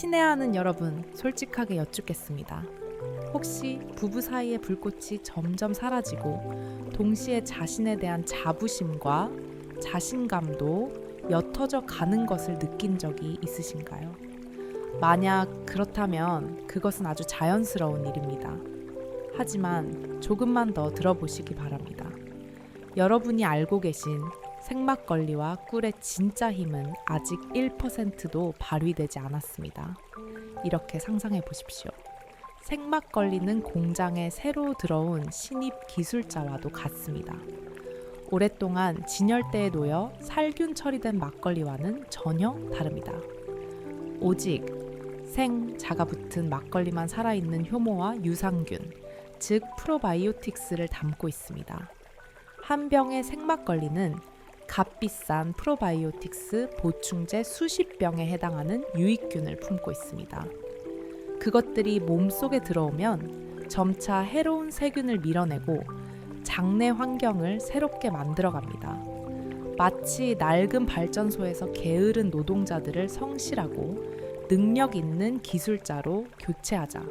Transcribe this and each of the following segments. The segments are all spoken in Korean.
친애하는 여러분, 솔직하게 여쭙겠습니다. 혹시 부부 사이의 불꽃이 점점 사라지고 동시에 자신에 대한 자부심과 자신감도 옅어져 가는 것을 느낀 적이 있으신가요? 만약 그렇다면 그것은 아주 자연스러운 일입니다. 하지만 조금만 더 들어보시기 바랍니다. 여러분이 알고 계신 생막걸리와 꿀의 진짜 힘은 아직 1%도 발휘되지 않았습니다. 이렇게 상상해 보십시오. 생막걸리는 공장에 새로 들어온 신입 기술자와도 같습니다. 오랫동안 진열대에 놓여 살균 처리된 막걸리와는 전혀 다릅니다. 오직 생 자가 붙은 막걸리만 살아있는 효모와 유산균, 즉 프로바이오틱스를 담고 있습니다. 한 병의 생막걸리는 값비싼 프로바이오틱스 보충제 수십 병에 해당하는 유익균을 품고 있습니다. 그것들이 몸속에 들어오면 점차 해로운 세균을 밀어내고 장내 환경을 새롭게 만들어 갑니다. 마치 낡은 발전소에서 게으른 노동자들을 성실하고 능력 있는 기술자로 교체하자.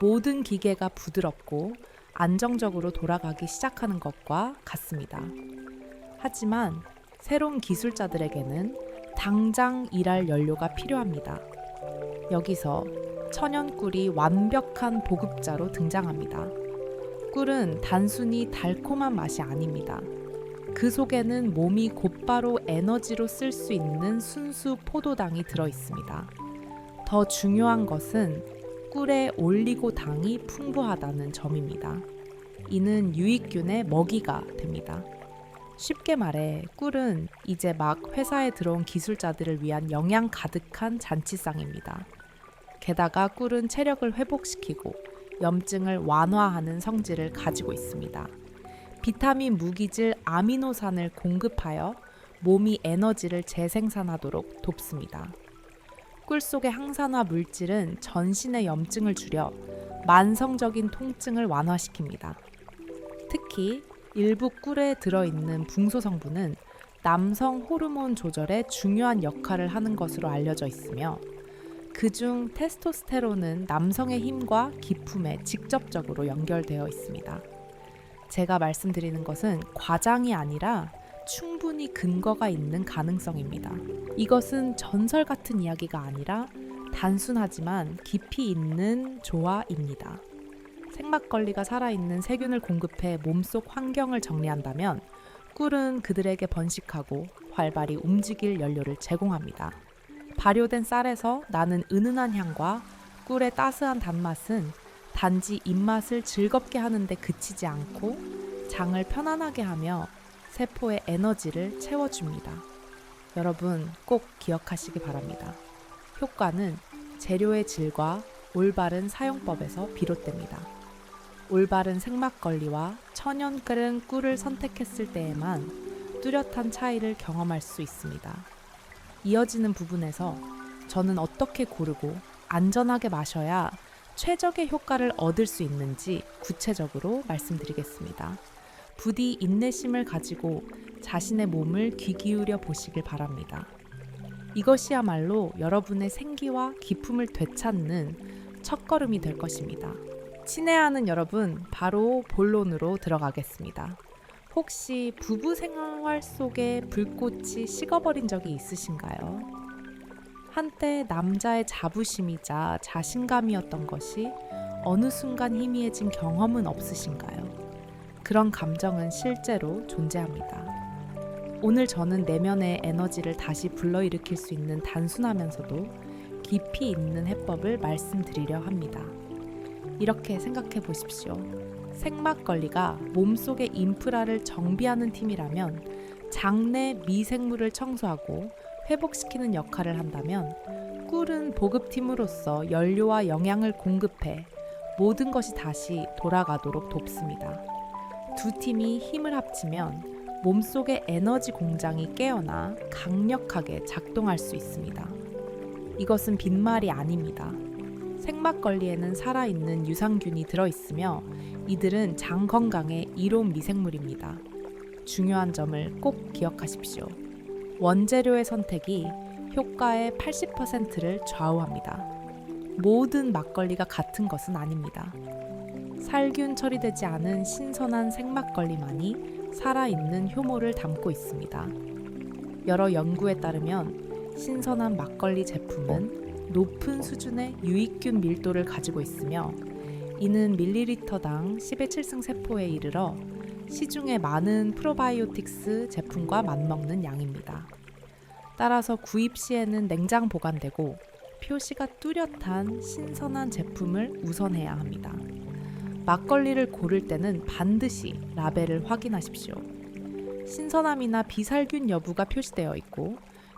모든 기계가 부드럽고 안정적으로 돌아가기 시작하는 것과 같습니다. 하지만 새로운 기술자들에게는 당장 일할 연료가 필요합니다. 여기서 천연 꿀이 완벽한 보급자로 등장합니다. 꿀은 단순히 달콤한 맛이 아닙니다. 그 속에는 몸이 곧바로 에너지로 쓸 수 있는 순수 포도당이 들어 있습니다. 더 중요한 것은 꿀의 올리고당이 풍부하다는 점입니다. 이는 유익균의 먹이가 됩니다. 쉽게 말해 꿀은 이제 막 회사에 들어온 기술자들을 위한 영양 가득한 잔치상입니다. 게다가 꿀은 체력을 회복시키고 염증을 완화하는 성질을 가지고 있습니다. 비타민 무기질 아미노산을 공급하여 몸이 에너지를 재생산하도록 돕습니다. 꿀 속의 항산화 물질은 전신의 염증을 줄여 만성적인 통증을 완화시킵니다. 특히 일부 꿀에 들어있는 붕소 성분은 남성 호르몬 조절에 중요한 역할을 하는 것으로 알려져 있으며 그중 테스토스테론은 남성의 힘과 기품에 직접적으로 연결되어 있습니다. 제가 말씀드리는 것은 과장이 아니라 충분히 근거가 있는 가능성입니다. 이것은 전설 같은 이야기가 아니라 단순하지만 깊이 있는 조화입니다. 생막걸리가 살아있는 세균을 공급해 몸속 환경을 정리한다면 꿀은 그들에게 번식하고 활발히 움직일 연료를 제공합니다. 발효된 쌀에서 나는 은은한 향과 꿀의 따스한 단맛은 단지 입맛을 즐겁게 하는데 그치지 않고 장을 편안하게 하며 세포의 에너지를 채워줍니다. 여러분 꼭 기억하시기 바랍니다. 효과는 재료의 질과 올바른 사용법에서 비롯됩니다. 올바른 생막걸리와 천연 끓은 꿀을 선택했을 때에만 뚜렷한 차이를 경험할 수 있습니다. 이어지는 부분에서 저는 어떻게 고르고 안전하게 마셔야 최적의 효과를 얻을 수 있는지 구체적으로 말씀드리겠습니다. 부디 인내심을 가지고 자신의 몸을 귀 기울여 보시길 바랍니다. 이것이야말로 여러분의 생기와 기품을 되찾는 첫걸음이 될 것입니다. 친애하는 여러분, 바로 본론으로 들어가겠습니다. 혹시 부부 생활 속에 불꽃이 식어버린 적이 있으신가요? 한때 남자의 자부심이자 자신감이었던 것이 어느 순간 희미해진 경험은 없으신가요? 그런 감정은 실제로 존재합니다. 오늘 저는 내면의 에너지를 다시 불러일으킬 수 있는 단순하면서도 깊이 있는 해법을 말씀드리려 합니다. 이렇게 생각해 보십시오. 생막걸리가 몸속의 인프라를 정비하는 팀이라면 장내 미생물을 청소하고 회복시키는 역할을 한다면 꿀은 보급팀으로서 연료와 영양을 공급해 모든 것이 다시 돌아가도록 돕습니다. 두 팀이 힘을 합치면 몸속의 에너지 공장이 깨어나 강력하게 작동할 수 있습니다. 이것은 빈말이 아닙니다. 생막걸리에는 살아있는 유산균이 들어있으며 이들은 장 건강의 이로운 미생물입니다. 중요한 점을 꼭 기억하십시오. 원재료의 선택이 효과의 80%를 좌우합니다. 모든 막걸리가 같은 것은 아닙니다. 살균 처리되지 않은 신선한 생막걸리만이 살아있는 효모를 담고 있습니다. 여러 연구에 따르면 신선한 막걸리 제품은 높은 수준의 유익균 밀도를 가지고 있으며 이는 밀리리터당 10의 7승 세포에 이르러 시중에 많은 프로바이오틱스 제품과 맞먹는 양입니다. 따라서 구입 시에는 냉장 보관되고 표시가 뚜렷한 신선한 제품을 우선해야 합니다. 막걸리를 고를 때는 반드시 라벨을 확인하십시오. 신선함이나 비살균 여부가 표시되어 있고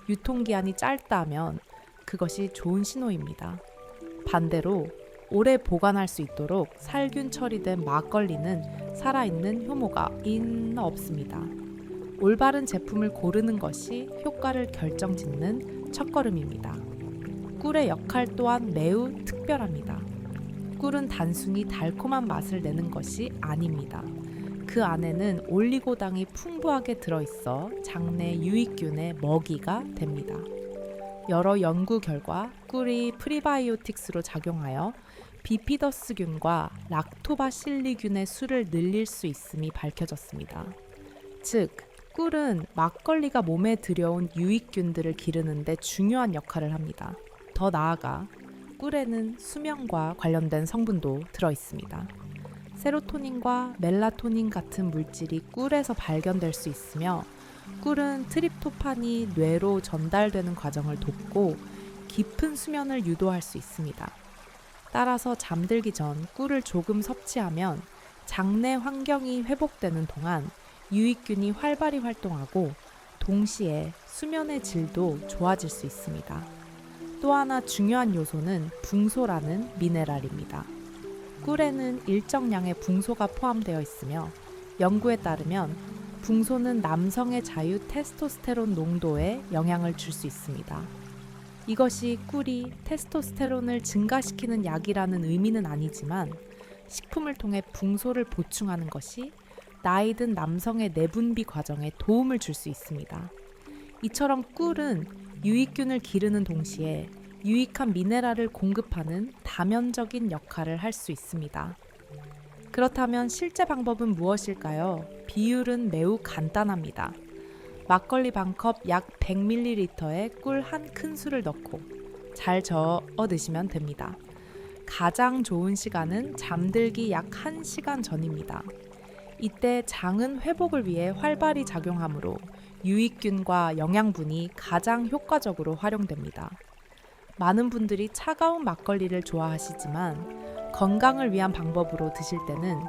유통기한이 짧다면 그것이 좋은 신호입니다. 반대로 오래 보관할 수 있도록 살균 처리된 막걸리는 살아있는 효모가 인 없습니다. 올바른 제품을 고르는 것이 효과를 결정짓는 첫걸음입니다. 꿀의 역할 또한 매우 특별합니다. 꿀은 단순히 달콤한 맛을 내는 것이 아닙니다. 그 안에는 올리고당이 풍부하게 들어있어 장내 유익균의 먹이가 됩니다. 여러 연구 결과 꿀이 프리바이오틱스로 작용하여 비피더스균과 락토바실리균의 수를 늘릴 수 있음이 밝혀졌습니다. 즉, 꿀은 막걸리가 몸에 들여온 유익균들을 기르는데 중요한 역할을 합니다. 더 나아가 꿀에는 수면과 관련된 성분도 들어 있습니다. 세로토닌과 멜라토닌 같은 물질이 꿀에서 발견될 수 있으며 꿀은 트립토판이 뇌로 전달되는 과정을 돕고 깊은 수면을 유도할 수 있습니다. 따라서 잠들기 전 꿀을 조금 섭취하면 장내 환경이 회복되는 동안 유익균이 활발히 활동하고 동시에 수면의 질도 좋아질 수 있습니다. 또 하나 중요한 요소는 붕소라는 미네랄입니다. 꿀에는 일정량의 붕소가 포함되어 있으며 연구에 따르면 붕소는 남성의 자유 테스토스테론 농도에 영향을 줄 수 있습니다. 이것이 꿀이 테스토스테론을 증가시키는 약이라는 의미는 아니지만 식품을 통해 붕소를 보충하는 것이 나이 든 남성의 내분비 과정에 도움을 줄 수 있습니다. 이처럼 꿀은 유익균을 기르는 동시에 유익한 미네랄을 공급하는 다면적인 역할을 할 수 있습니다. 그렇다면 실제 방법은 무엇일까요? 비율은 매우 간단합니다. 막걸리 반컵 약 100ml에 꿀 한 큰술을 넣고 잘 저어 드시면 됩니다. 가장 좋은 시간은 잠들기 약 1시간 전입니다. 이때 장은 회복을 위해 활발히 작용하므로 유익균과 영양분이 가장 효과적으로 활용됩니다. 많은 분들이 차가운 막걸리를 좋아하시지만 건강을 위한 방법으로 드실 때는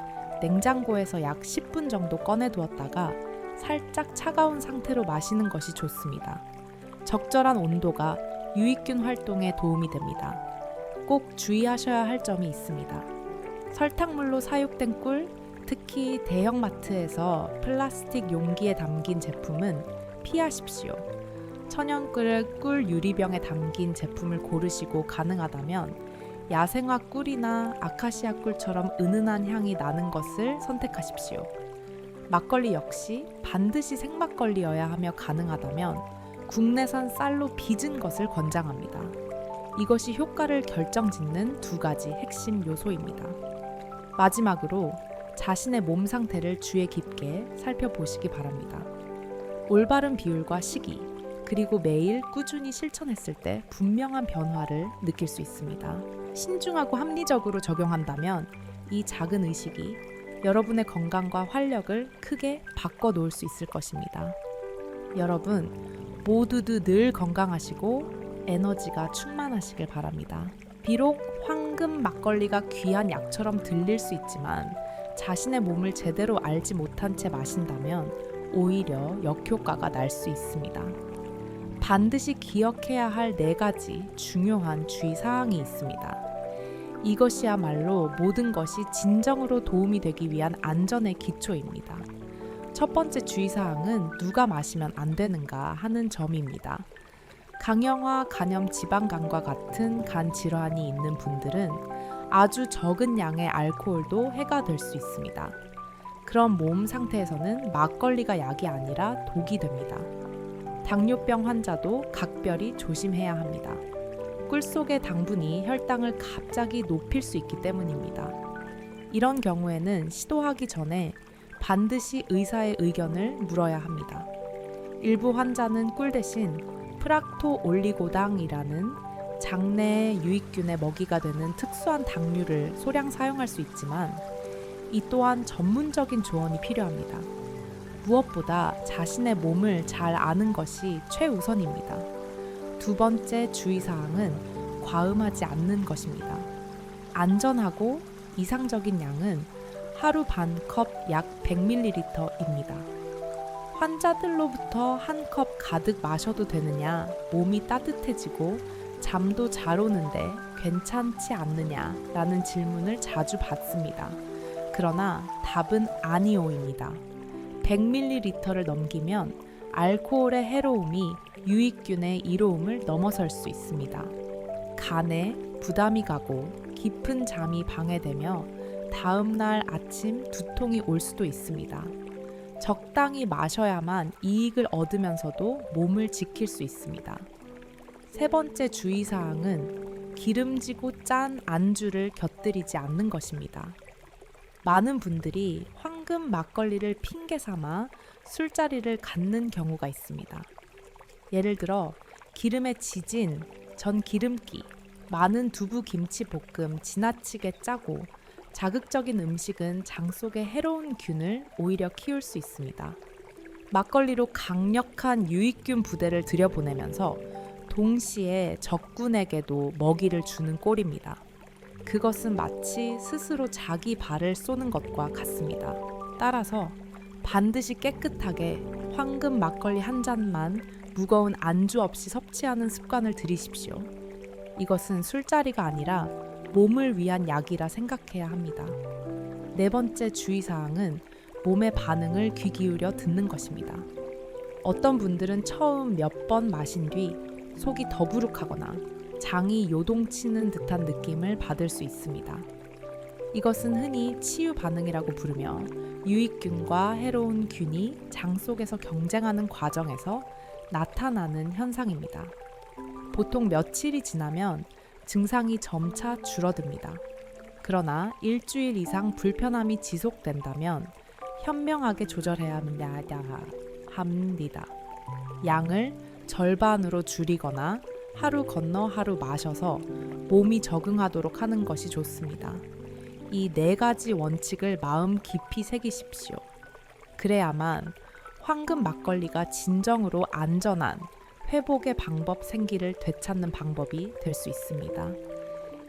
냉장고에서 약 10분 정도 꺼내 두었다가 살짝 차가운 상태로 마시는 것이 좋습니다. 적절한 온도가 유익균 활동에 도움이 됩니다. 꼭 주의하셔야 할 점이 있습니다. 설탕물로 사육된 꿀, 특히 대형마트에서 플라스틱 용기에 담긴 제품은 피하십시오. 천연꿀을 꿀 유리병에 담긴 제품을 고르시고 가능하다면 야생화 꿀이나 아카시아 꿀처럼 은은한 향이 나는 것을 선택하십시오. 막걸리 역시 반드시 생막걸리여야 하며 가능하다면 국내산 쌀로 빚은 것을 권장합니다. 이것이 효과를 결정짓는 두 가지 핵심 요소입니다. 마지막으로 자신의 몸 상태를 주의 깊게 살펴보시기 바랍니다. 올바른 비율과 시기, 그리고 매일 꾸준히 실천했을 때 분명한 변화를 느낄 수 있습니다. 신중하고 합리적으로 적용한다면 이 작은 의식이 여러분의 건강과 활력을 크게 바꿔 놓을 수 있을 것입니다. 여러분, 모두도 늘 건강하시고 에너지가 충만하시길 바랍니다. 비록 황금 막걸리가 귀한 약처럼 들릴 수 있지만 자신의 몸을 제대로 알지 못한 채 마신다면 오히려 역효과가 날 수 있습니다. 반드시 기억해야 할 네 가지 중요한 주의사항이 있습니다. 이것이야말로 모든 것이 진정으로 도움이 되기 위한 안전의 기초입니다. 첫 번째 주의사항은 누가 마시면 안 되는가 하는 점입니다. 강형화, 간염, 지방간과 같은 간 질환이 있는 분들은 아주 적은 양의 알코올도 해가 될 수 있습니다. 그런 몸 상태에서는 막걸리가 약이 아니라 독이 됩니다. 당뇨병 환자도 각별히 조심해야 합니다. 꿀 속의 당분이 혈당을 갑자기 높일 수 있기 때문입니다. 이런 경우에는 시도하기 전에 반드시 의사의 의견을 물어야 합니다. 일부 환자는 꿀 대신 프락토 올리고당이라는 장내의 유익균의 먹이가 되는 특수한 당류를 소량 사용할 수 있지만 이 또한 전문적인 조언이 필요합니다. 무엇보다 자신의 몸을 잘 아는 것이 최우선입니다. 두 번째 주의사항은 과음하지 않는 것입니다. 안전하고 이상적인 양은 하루 반 컵 약 100ml입니다. 환자들로부터 한 컵 가득 마셔도 되느냐, 몸이 따뜻해지고 잠도 잘 오는데 괜찮지 않느냐 라는 질문을 자주 받습니다. 그러나 답은 아니오입니다. 100ml를 넘기면 알코올의 해로움이 유익균의 이로움을 넘어설 수 있습니다. 간에 부담이 가고 깊은 잠이 방해되며 다음 날 아침 두통이 올 수도 있습니다. 적당히 마셔야만 이익을 얻으면서도 몸을 지킬 수 있습니다. 세 번째 주의사항은 기름지고 짠 안주를 곁들이지 않는 것입니다. 많은 분들이 황금 막걸리를 핑계 삼아 술자리를 갖는 경우가 있습니다. 예를 들어 기름에 지진, 전 기름기, 많은 두부 김치 볶음 지나치게 짜고 자극적인 음식은 장 속의 해로운 균을 오히려 키울 수 있습니다. 막걸리로 강력한 유익균 부대를 들여보내면서 동시에 적군에게도 먹이를 주는 꼴입니다. 그것은 마치 스스로 자기 발을 쏘는 것과 같습니다. 따라서 반드시 깨끗하게 황금 막걸리 한 잔만 무거운 안주 없이 섭취하는 습관을 들이십시오. 이것은 술자리가 아니라 몸을 위한 약이라 생각해야 합니다. 네 번째 주의사항은 몸의 반응을 귀 기울여 듣는 것입니다. 어떤 분들은 처음 몇 번 마신 뒤 속이 더부룩하거나 장이 요동치는 듯한 느낌을 받을 수 있습니다. 이것은 흔히 치유 반응이라고 부르며 유익균과 해로운 균이 장 속에서 경쟁하는 과정에서 나타나는 현상입니다. 보통 며칠이 지나면 증상이 점차 줄어듭니다. 그러나 일주일 이상 불편함이 지속된다면 현명하게 조절해야 합니다. 양을 절반으로 줄이거나 하루 건너 하루 마셔서 몸이 적응하도록 하는 것이 좋습니다. 이 네 가지 원칙을 마음 깊이 새기십시오. 그래야만 황금 막걸리가 진정으로 안전한 회복의 방법 생기를 되찾는 방법이 될 수 있습니다.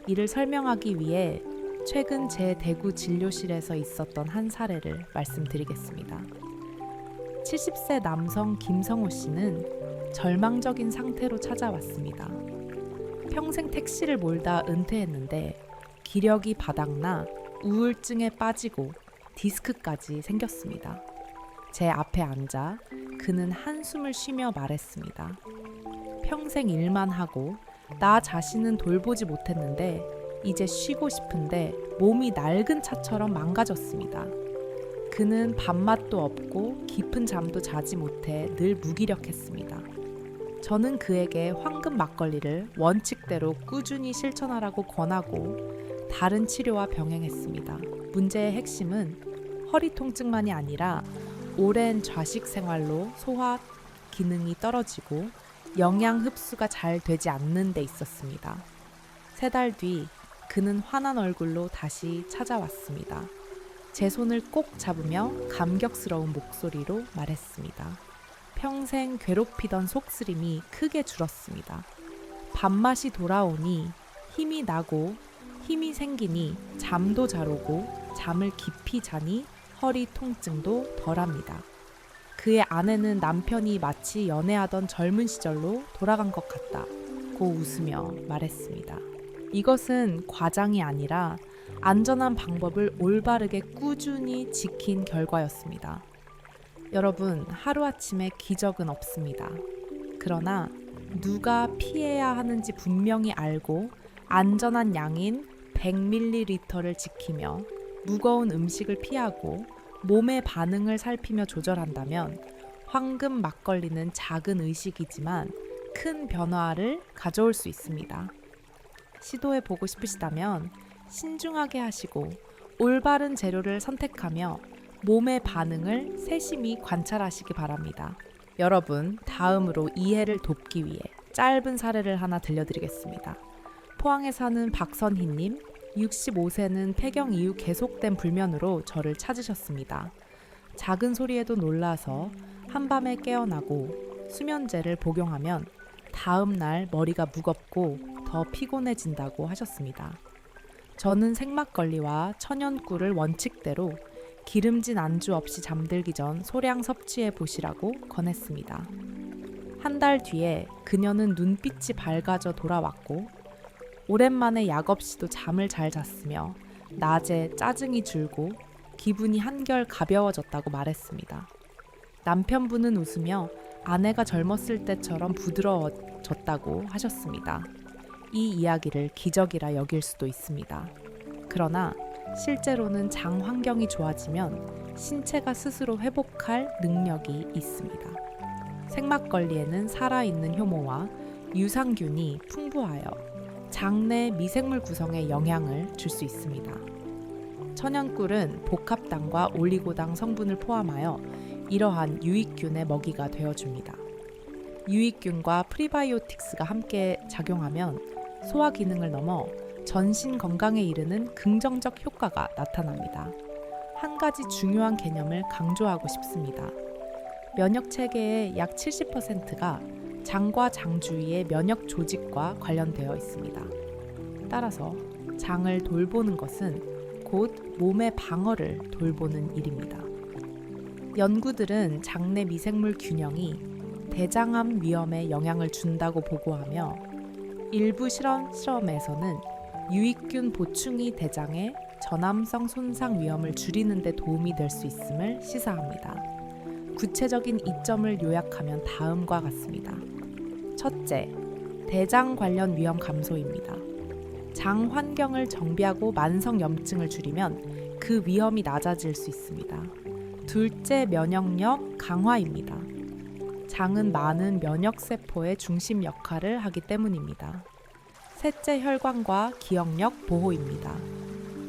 이를 설명하기 위해 최근 제 대구 진료실에서 있었던 한 사례를 말씀드리겠습니다. 70세 남성 김성호 씨는 절망적인 상태로 찾아왔습니다. 평생 택시를 몰다 은퇴했는데 기력이 바닥나 우울증에 빠지고 디스크까지 생겼습니다. 제 앞에 앉아 그는 한숨을 쉬며 말했습니다. 평생 일만 하고 나 자신은 돌보지 못했는데 이제 쉬고 싶은데 몸이 낡은 차처럼 망가졌습니다. 그는 밥맛도 없고 깊은 잠도 자지 못해 늘 무기력했습니다. 저는 그에게 황금 막걸리를 원칙대로 꾸준히 실천하라고 권하고 다른 치료와 병행했습니다. 문제의 핵심은 허리 통증만이 아니라 오랜 좌식 생활로 소화 기능이 떨어지고 영양 흡수가 잘 되지 않는 데 있었습니다. 세 달 뒤 그는 환한 얼굴로 다시 찾아왔습니다. 제 손을 꼭 잡으며 감격스러운 목소리로 말했습니다. 평생 괴롭히던 속쓰림이 크게 줄었습니다. 밥맛이 돌아오니 힘이 나고 힘이 생기니 잠도 잘 오고 잠을 깊이 자니 허리 통증도 덜합니다. 그의 아내는 남편이 마치 연애하던 젊은 시절로 돌아간 것 같다고 웃으며 말했습니다. 이것은 과장이 아니라 안전한 방법을 올바르게 꾸준히 지킨 결과였습니다. 여러분, 하루아침에 기적은 없습니다. 그러나 누가 피해야 하는지 분명히 알고 안전한 양인 100ml를 지키며 무거운 음식을 피하고 몸의 반응을 살피며 조절한다면 황금 막걸리는 작은 의식이지만 큰 변화를 가져올 수 있습니다. 시도해 보고 싶으시다면 신중하게 하시고 올바른 재료를 선택하며 몸의 반응을 세심히 관찰하시기 바랍니다. 여러분, 다음으로 이해를 돕기 위해 짧은 사례를 하나 들려드리겠습니다. 포항에 사는 박선희님, 65세는 폐경 이후 계속된 불면으로 저를 찾으셨습니다. 작은 소리에도 놀라서 한밤에 깨어나고 수면제를 복용하면 다음 날 머리가 무겁고 더 피곤해진다고 하셨습니다. 저는 생막걸리와 천연꿀을 원칙대로 기름진 안주 없이 잠들기 전 소량 섭취해 보시라고 권했습니다. 한 달 뒤에 그녀는 눈빛이 밝아져 돌아왔고 오랜만에 약 없이도 잠을 잘 잤으며 낮에 짜증이 줄고 기분이 한결 가벼워졌다고 말했습니다. 남편분은 웃으며 아내가 젊었을 때처럼 부드러워졌다고 하셨습니다. 이 이야기를 기적이라 여길 수도 있습니다. 그러나 실제로는 장 환경이 좋아지면 신체가 스스로 회복할 능력이 있습니다. 생막걸리에는 살아있는 효모와 유산균이 풍부하여 장내 미생물 구성에 영향을 줄 수 있습니다. 천연꿀은 복합당과 올리고당 성분을 포함하여 이러한 유익균의 먹이가 되어줍니다. 유익균과 프리바이오틱스가 함께 작용하면 소화 기능을 넘어 전신 건강에 이르는 긍정적 효과가 나타납니다. 한 가지 중요한 개념을 강조하고 싶습니다. 면역 체계의 약 70%가 장과 장 주위의 면역 조직과 관련되어 있습니다. 따라서 장을 돌보는 것은 곧 몸의 방어를 돌보는 일입니다. 연구들은 장내 미생물 균형이 대장암 위험에 영향을 준다고 보고하며 일부 실험 실험에서는 유익균 보충이 대장의 전암성 손상 위험을 줄이는 데 도움이 될 수 있음을 시사합니다. 구체적인 이점을 요약하면 다음과 같습니다. 첫째, 대장 관련 위험 감소입니다. 장 환경을 정비하고 만성 염증을 줄이면 그 위험이 낮아질 수 있습니다. 둘째, 면역력 강화입니다. 장은 많은 면역 세포의 중심 역할을 하기 때문입니다. 셋째, 혈관과 기억력 보호입니다.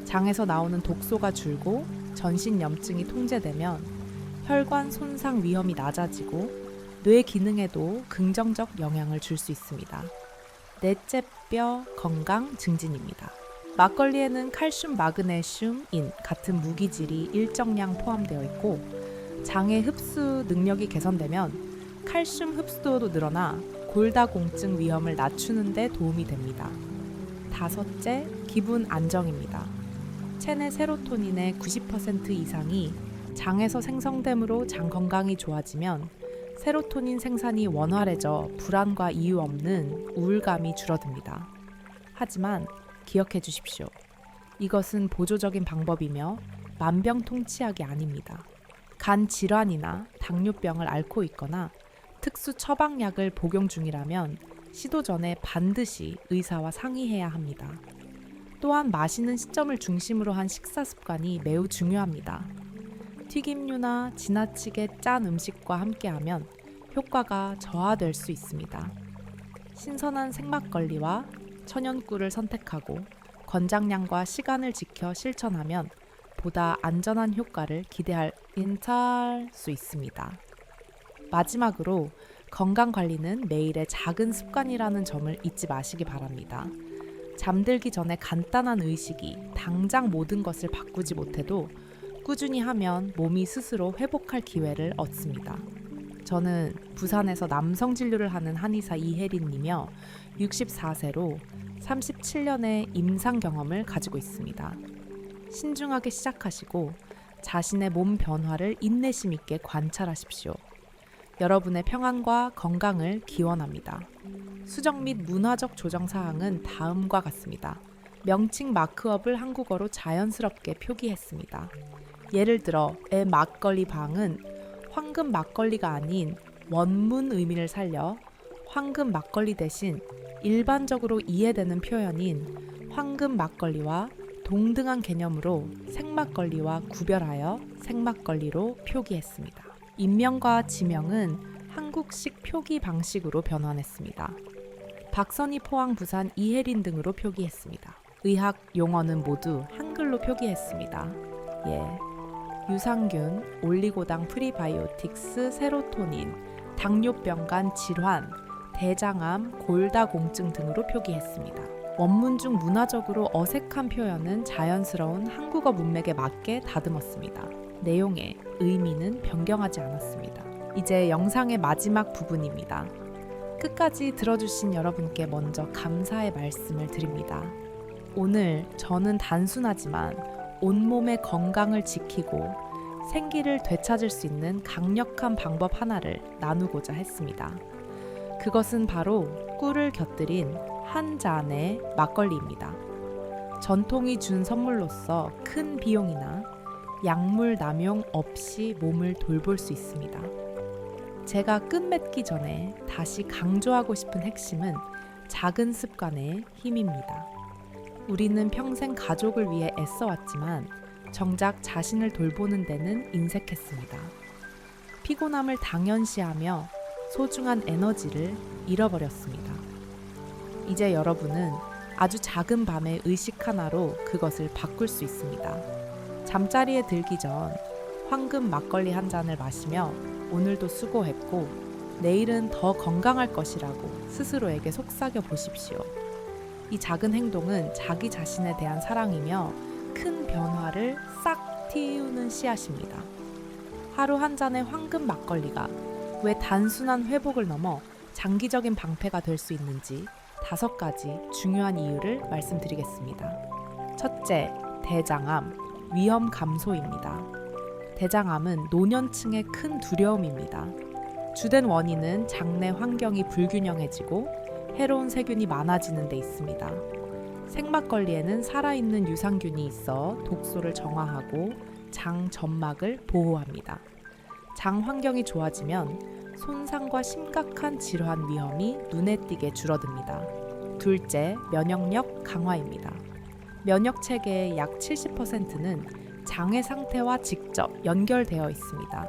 장에서 나오는 독소가 줄고 전신 염증이 통제되면 혈관 손상 위험이 낮아지고 뇌 기능에도 긍정적 영향을 줄 수 있습니다. 넷째 뼈 건강 증진입니다. 막걸리에는 칼슘, 마그네슘, 인 같은 무기질이 일정량 포함되어 있고 장의 흡수 능력이 개선되면 칼슘 흡수도도 늘어나 골다공증 위험을 낮추는 데 도움이 됩니다. 다섯째, 기분 안정입니다. 체내 세로토닌의 90% 이상이 장에서 생성되므로 장 건강이 좋아지면 세로토닌 생산이 원활해져 불안과 이유 없는 우울감이 줄어듭니다. 하지만 기억해 주십시오. 이것은 보조적인 방법이며 만병통치약이 아닙니다. 간 질환이나 당뇨병을 앓고 있거나 특수 처방약을 복용 중이라면 시도 전에 반드시 의사와 상의해야 합니다. 또한 마시는 시점을 중심으로 한 식사 습관이 매우 중요합니다. 튀김류나 지나치게 짠 음식과 함께하면 효과가 저하될 수 있습니다. 신선한 생막걸리와 천연꿀을 선택하고 권장량과 시간을 지켜 실천하면 보다 안전한 효과를 기대할 인차할 수 있습니다. 마지막으로 건강 관리는 매일의 작은 습관이라는 점을 잊지 마시기 바랍니다. 잠들기 전에 간단한 의식이 당장 모든 것을 바꾸지 못해도 꾸준히 하면 몸이 스스로 회복할 기회를 얻습니다. 저는 부산에서 남성 진료를 하는 한의사 이혜린이며 64세로 37년의 임상 경험을 가지고 있습니다. 신중하게 시작하시고 자신의 몸 변화를 인내심 있게 관찰하십시오. 여러분의 평안과 건강을 기원합니다. 수정 및 문화적 조정 사항은 다음과 같습니다. 명칭 마크업을 한국어로 자연스럽게 표기했습니다. 예를 들어 의 막걸리 방은 황금 막걸리가 아닌 원문 의미를 살려 황금 막걸리 대신 일반적으로 이해되는 표현인 황금 막걸리와 동등한 개념으로 생막걸리와 구별하여 생막걸리로 표기했습니다. 인명과 지명은 한국식 표기 방식으로 변환했습니다. 박선희 포항 부산 이혜린 등으로 표기했습니다. 의학 용어는 모두 한글로 표기했습니다. 예. 유산균, 올리고당 프리바이오틱스, 세로토닌, 당뇨병 간 질환, 대장암, 골다공증 등으로 표기했습니다. 원문 중 문화적으로 어색한 표현은 자연스러운 한국어 문맥에 맞게 다듬었습니다. 내용의 의미는 변경하지 않았습니다. 이제 영상의 마지막 부분입니다. 끝까지 들어주신 여러분께 먼저 감사의 말씀을 드립니다. 오늘 저는 단순하지만 온몸의 건강을 지키고 생기를 되찾을 수 있는 강력한 방법 하나를 나누고자 했습니다. 그것은 바로 꿀을 곁들인 한 잔의 막걸리입니다. 전통이 준 선물로서 큰 비용이나 약물 남용 없이 몸을 돌볼 수 있습니다. 제가 끝맺기 전에 다시 강조하고 싶은 핵심은 작은 습관의 힘입니다. 우리는 평생 가족을 위해 애써왔지만 정작 자신을 돌보는 데는 인색했습니다. 피곤함을 당연시하며 소중한 에너지를 잃어버렸습니다. 이제 여러분은 아주 작은 밤의 의식 하나로 그것을 바꿀 수 있습니다. 잠자리에 들기 전 황금 막걸리 한 잔을 마시며 오늘도 수고했고 내일은 더 건강할 것이라고 스스로에게 속삭여 보십시오. 이 작은 행동은 자기 자신에 대한 사랑이며 큰 변화를 싹 틔우는 씨앗입니다. 하루 한 잔의 황금 막걸리가 왜 단순한 회복을 넘어 장기적인 방패가 될 수 있는지 다섯 가지 중요한 이유를 말씀드리겠습니다. 첫째, 대장암, 위험 감소입니다. 대장암은 노년층의 큰 두려움입니다. 주된 원인은 장내 환경이 불균형해지고 해로운 세균이 많아지는 데 있습니다. 생막걸리에는 살아있는 유산균이 있어 독소를 정화하고 장 점막을 보호합니다. 장 환경이 좋아지면 손상과 심각한 질환 위험이 눈에 띄게 줄어듭니다. 둘째, 면역력 강화입니다. 면역 체계의 약 70%는 장의 상태와 직접 연결되어 있습니다.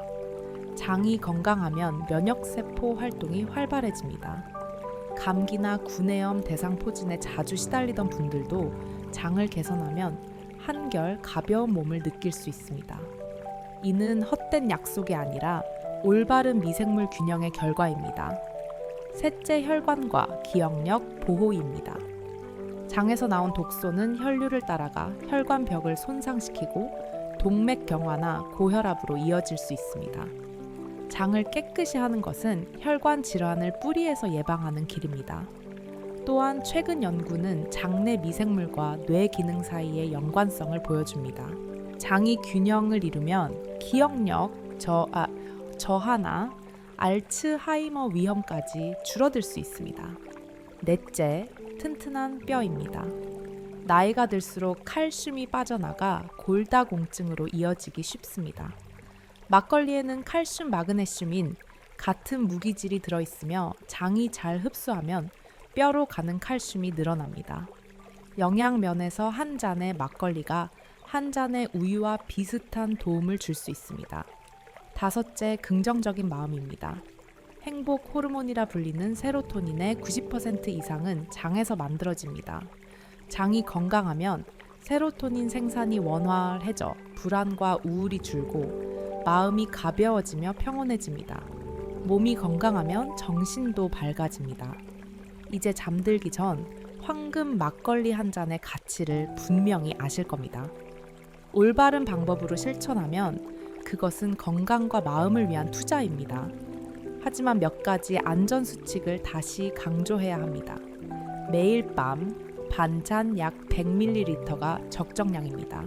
장이 건강하면 면역 세포 활동이 활발해집니다. 감기나 구내염 대상포진에 자주 시달리던 분들도 장을 개선하면 한결 가벼운 몸을 느낄 수 있습니다. 이는 헛된 약속이 아니라 올바른 미생물 균형의 결과입니다. 셋째 혈관과 기억력 보호입니다. 장에서 나온 독소는 혈류를 따라가 혈관벽을 손상시키고 동맥 경화나 고혈압으로 이어질 수 있습니다. 장을 깨끗이 하는 것은 혈관 질환을 뿌리에서 예방하는 길입니다. 또한 최근 연구는 장내 미생물과 뇌 기능 사이의 연관성을 보여줍니다. 장이 균형을 이루면 기억력 저, 아, 저하나 알츠하이머 위험까지 줄어들 수 있습니다. 넷째, 튼튼한 뼈입니다. 나이가 들수록 칼슘이 빠져나가 골다공증으로 이어지기 쉽습니다. 막걸리에는 칼슘 마그네슘인 같은 무기질이 들어있으며 장이 잘 흡수하면 뼈로 가는 칼슘이 늘어납니다. 영양 면에서 한 잔의 막걸리가 한 잔의 우유와 비슷한 도움을 줄 수 있습니다. 다섯째, 긍정적인 마음입니다. 행복 호르몬이라 불리는 세로토닌의 90% 이상은 장에서 만들어집니다. 장이 건강하면 세로토닌 생산이 원활해져 불안과 우울이 줄고 마음이 가벼워지며 평온해집니다. 몸이 건강하면 정신도 밝아집니다. 이제 잠들기 전 황금 막걸리 한 잔의 가치를 분명히 아실 겁니다. 올바른 방법으로 실천하면 그것은 건강과 마음을 위한 투자입니다. 하지만 몇 가지 안전 수칙을 다시 강조해야 합니다. 매일 밤 반잔 약 100ml가 적정량입니다.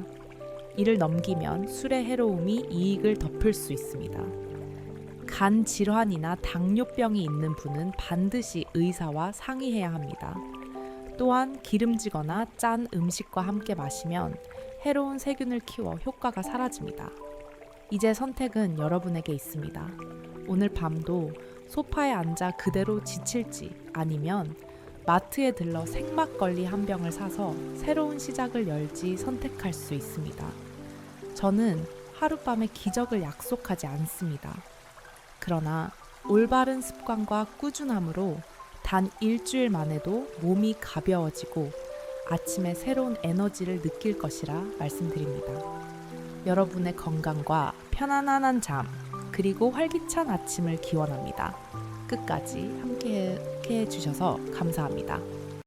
이를 넘기면 술의 해로움이 이익을 덮을 수 있습니다. 간 질환이나 당뇨병이 있는 분은 반드시 의사와 상의해야 합니다. 또한 기름지거나 짠 음식과 함께 마시면 해로운 세균을 키워 효과가 사라집니다. 이제 선택은 여러분에게 있습니다. 오늘 밤도 소파에 앉아 그대로 지칠지 아니면 마트에 들러 생막걸리 한 병을 사서 새로운 시작을 열지 선택할 수 있습니다. 저는 하룻밤의 기적을 약속하지 않습니다. 그러나 올바른 습관과 꾸준함으로 단 일주일만 해도 몸이 가벼워지고 아침에 새로운 에너지를 느낄 것이라 말씀드립니다. 여러분의 건강과 편안한 잠, 그리고 활기찬 아침을 기원합니다. 끝까지 함께 해 주셔서 감사합니다.